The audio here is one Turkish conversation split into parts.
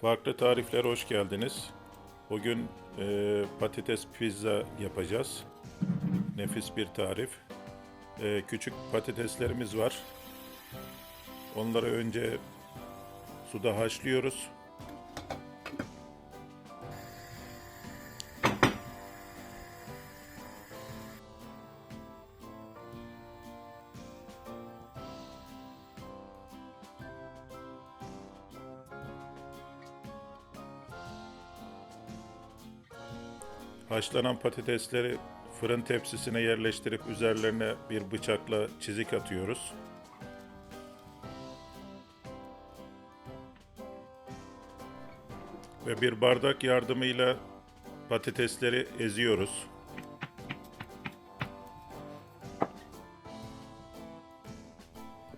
Farklı tariflere hoş geldiniz. Bugün e, patates pizza yapacağız. Nefis bir tarif. E, küçük patateslerimiz var. Onları önce suda haşlıyoruz. Haşlanan patatesleri fırın tepsisine yerleştirip üzerlerine bir bıçakla çizik atıyoruz. Ve bir bardak yardımıyla patatesleri eziyoruz.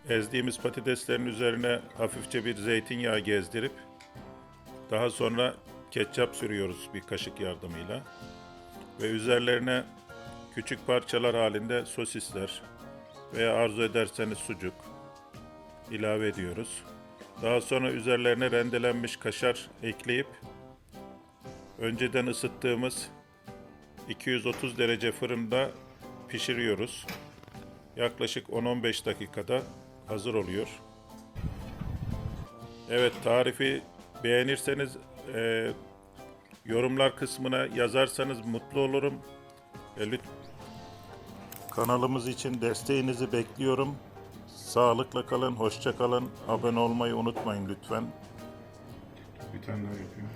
Ezdiğimiz patateslerin üzerine hafifçe bir zeytinyağı gezdirip daha sonra ketçap sürüyoruz bir kaşık yardımıyla. Ve üzerlerine küçük parçalar halinde sosisler veya arzu ederseniz sucuk ilave ediyoruz. Daha sonra üzerlerine rendelenmiş kaşar ekleyip önceden ısıttığımız 230 derece fırında pişiriyoruz. Yaklaşık 10-15 dakikada hazır oluyor. Evet tarifi beğenirseniz e, yorumlar kısmına yazarsanız mutlu olurum. E, lüt- Kanalımız için desteğinizi bekliyorum. Sağlıkla kalın, hoşça kalın. Abone olmayı unutmayın lütfen. Bir tane daha yapıyorum.